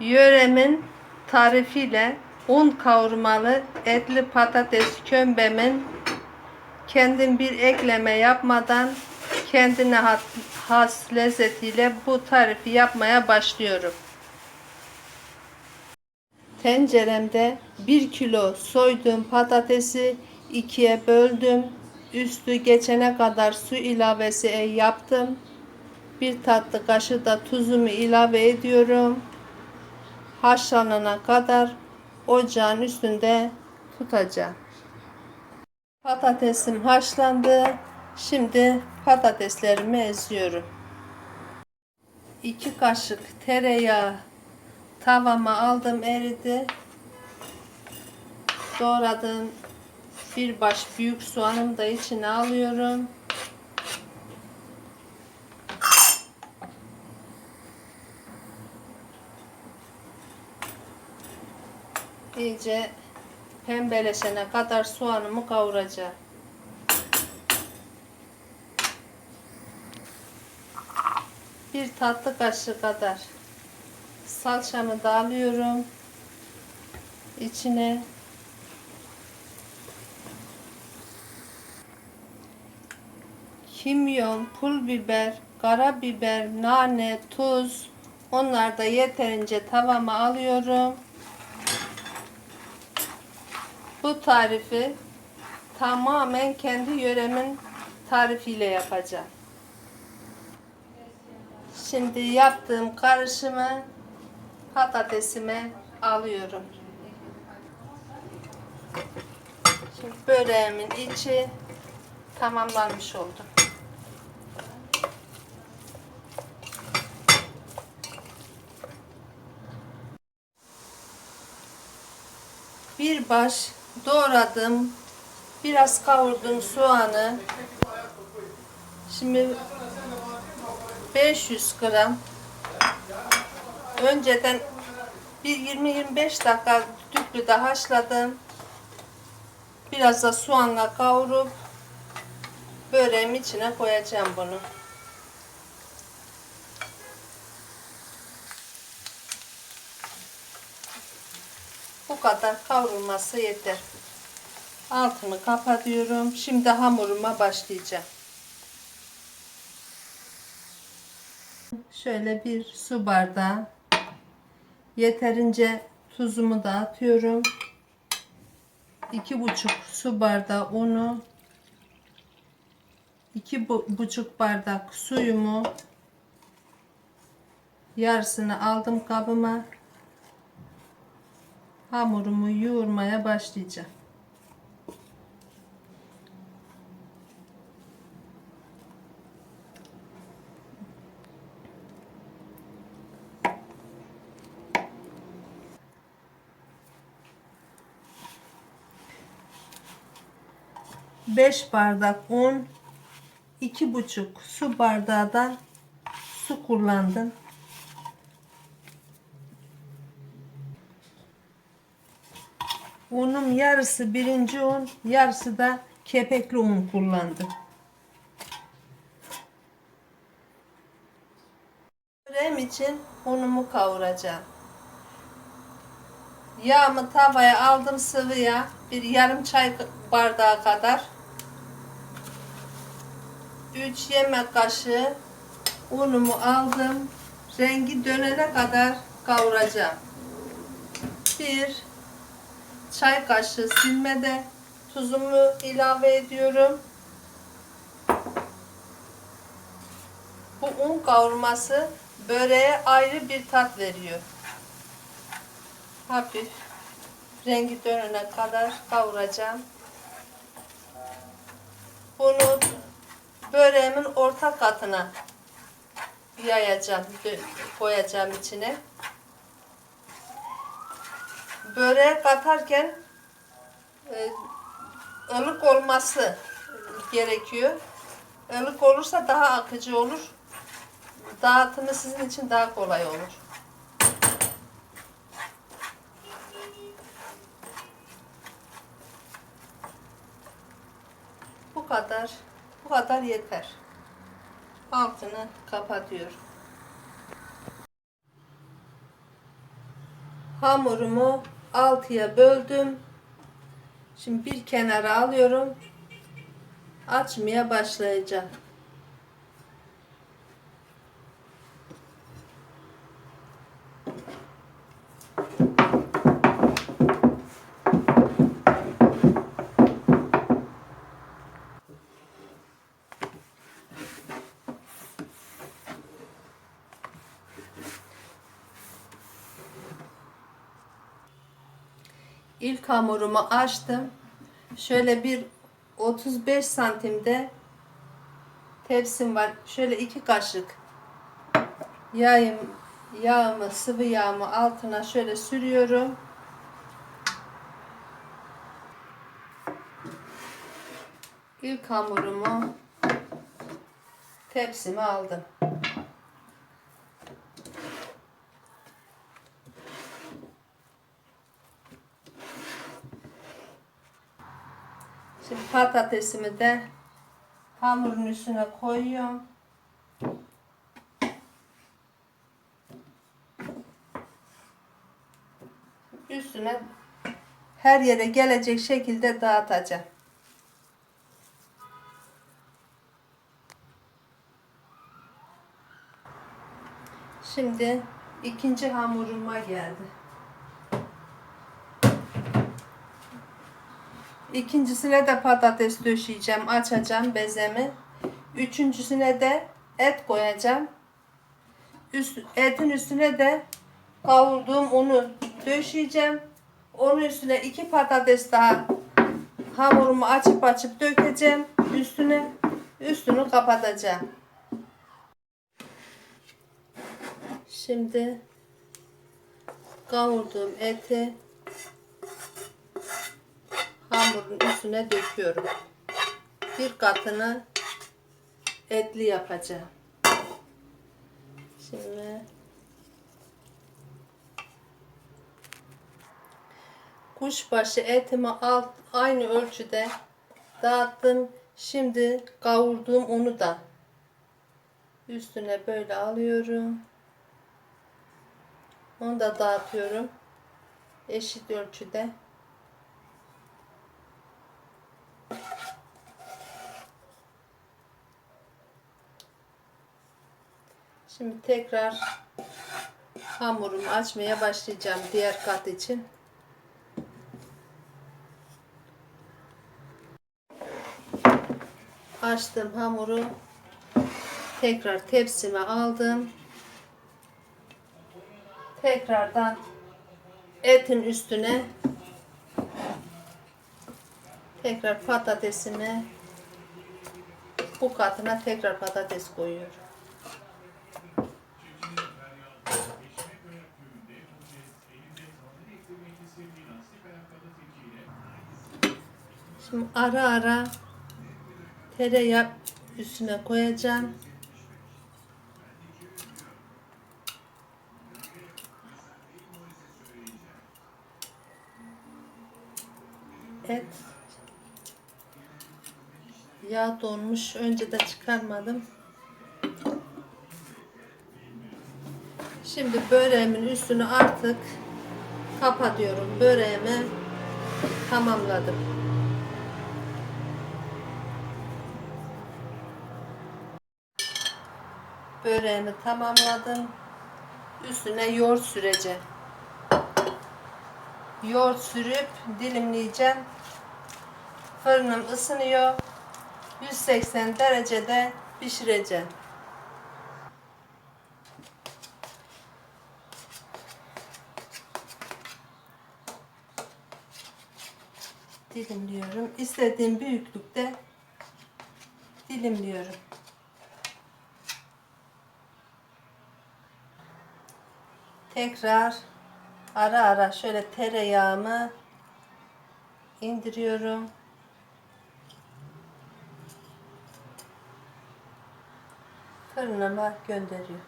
Yöremin tarifiyle un kavurmalı etli patates kömbemin kendim bir ekleme yapmadan kendine has lezzetiyle bu tarifi yapmaya başlıyorum. Tenceremde 1 kilo soyduğum patatesi ikiye böldüm. Üstü geçene kadar su ilavesi yaptım. Bir tatlı kaşığı da tuzumu ilave ediyorum. Haşlanana kadar ocağın üstünde tutacağım. Patatesim haşlandı. Şimdi patateslerimi eziyorum. 2 kaşık tereyağı tavama aldım eridi. Doğradığım bir baş büyük soğanımı da içine alıyorum. İyice pembeleşene kadar soğanımı kavuracağım. Bir tatlı kaşığı kadar salçamı da alıyorum. İçine kimyon, pul biber, karabiber, nane, tuz onlar da yeterince tavama alıyorum. Bu tarifi tamamen kendi yöremin tarifiyle yapacağım. Şimdi yaptığım karışımı patatesime alıyorum. Şimdi böreğimin içi tamamlanmış oldu. Bir baş doğradım. Biraz kavurdum soğanı. Şimdi 500 gram önceden bir 20-25 dakika düdüklüde haşladım. Biraz da soğanla kavurup böreğim içine koyacağım bunu. Kadar kavrulması yeter. Altını kapatıyorum. Şimdi hamuruma başlayacağım. Şöyle bir su bardağı yeterince tuzumu da atıyorum. iki buçuk su bardağı unu, iki bu- buçuk bardak suyumu yarısını aldım kabıma. Hamurumu yoğurmaya başlayacağım. Beş bardak un, iki buçuk su bardağı da su kullandım. Unum yarısı birinci un, yarısı da kepekli un kullandım. Böreğim için unumu kavuracağım. Yağımı tavaya aldım sıvı yağ. Bir yarım çay bardağı kadar. 3 yemek kaşığı unumu aldım. Rengi dönene kadar kavuracağım. Bir çay kaşığı silmede tuzumu ilave ediyorum. Bu un kavurması böreğe ayrı bir tat veriyor. Hafif rengi dönene kadar kavuracağım. Bunu böreğimin orta katına yayacağım, koyacağım içine. Böreğe katarken e, ılık olması gerekiyor. Ilık olursa daha akıcı olur. Dağıtımı sizin için daha kolay olur. Bu kadar. Bu kadar yeter. Altını kapatıyorum. Hamurumu altıya böldüm. Şimdi bir kenara alıyorum. Açmaya başlayacağım. İlk hamurumu açtım. Şöyle bir 35 santimde tepsim var. Şöyle iki kaşık yağım, yağımı, sıvı yağımı altına şöyle sürüyorum. İlk hamurumu tepsime aldım. Şimdi patatesimi de hamurun üstüne koyuyorum. Üstüne her yere gelecek şekilde dağıtacağım. Şimdi ikinci hamuruma geldi. İkincisine de patates döşeyeceğim. Açacağım bezemi. Üçüncüsüne de et koyacağım. Üst, etin üstüne de kavurduğum unu döşeyeceğim. Onun üstüne iki patates daha hamurumu açıp açıp dökeceğim. Üstüne üstünü kapatacağım. Şimdi kavurduğum eti hamurun üstüne döküyorum. Bir katını etli yapacağım. Şimdi kuşbaşı etimi alt aynı ölçüde dağıttım. Şimdi kavurduğum unu da üstüne böyle alıyorum. Onu da dağıtıyorum. Eşit ölçüde. Şimdi tekrar hamurumu açmaya başlayacağım diğer kat için. Açtım hamuru. Tekrar tepsime aldım. Tekrardan etin üstüne tekrar patatesini bu katına tekrar patates koyuyorum. Şimdi ara ara tereyağı üstüne koyacağım. Et yağ donmuş. Önce de çıkarmadım. Şimdi böreğimin üstünü artık kapatıyorum. Böreğimi tamamladım. Böreğimi tamamladım. Üstüne yoğurt süreceğim. Yoğurt sürüp dilimleyeceğim. Fırınım ısınıyor. 180 derecede pişireceğim. Dilimliyorum. İstediğim büyüklükte dilimliyorum. Tekrar ara ara şöyle tereyağımı indiriyorum. Fırınıma gönderiyorum.